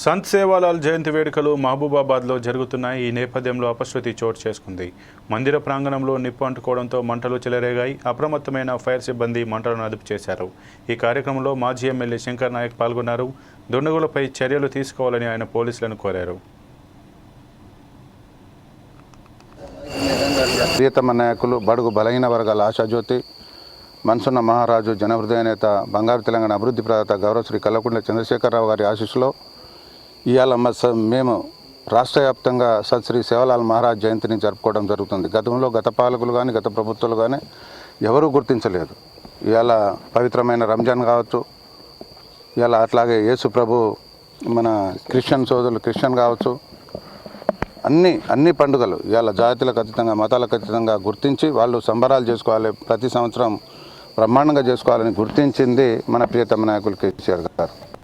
సంత్ సేవాలాల్ జయంతి వేడుకలు మహబూబాబాద్లో జరుగుతున్నాయి. ఈ నేపథ్యంలో అపశృతి చోటు చేసుకుంది. మందిర ప్రాంగణంలో నిప్పు అంటుకోవడంతో మంటలు చెలరేగాయి. అప్రమత్తమైన ఫైర్ సిబ్బంది మంటలను అదుపు చేశారు. ఈ కార్యక్రమంలో మాజీ ఎమ్మెల్యే శంకర్ నాయక్ పాల్గొన్నారు. దుండగులపై చర్యలు తీసుకోవాలని ఆయన పోలీసులను కోరారు. ప్రియతమ నాయకులు బడుగు బలహీన వర్గాల ఆశాజ్యోతి మన్సున్న మహారాజు జనహృదయ నేత బంగారు తెలంగాణ అభివృద్ధి ప్రదాత గౌరవ శ్రీ కల్లకుంట్ల చంద్రశేఖరరావు గారి ఆశీస్సులో ఇవాళ స- మేము రాష్ట్ర వ్యాప్తంగా సత్ శ్రీ సేవలాల్ మహారాజ్ జయంతిని జరుపుకోవడం జరుగుతుంది. గతంలో గత పాలకులు కానీ గత ప్రభుత్వాలు కానీ ఎవరూ గుర్తించలేదు. ఇవాళ పవిత్రమైన రంజాన్ కావచ్చు ఇవాళ అట్లాగే యేసు ప్రభు మన క్రిస్టియన్ సోదరులు క్రిస్టియన్ కావచ్చు అన్ని అన్ని పండుగలు ఇవాళ జాతులకు అతీతంగా మతాలకు అతీతంగా గుర్తించి వాళ్ళు సంబరాలు చేసుకోవాలి ప్రతి సంవత్సరం బ్రహ్మాండంగా చేసుకోవాలని గుర్తించింది మన ప్రియతమ నాయకులు కేసీఆర్ గారు.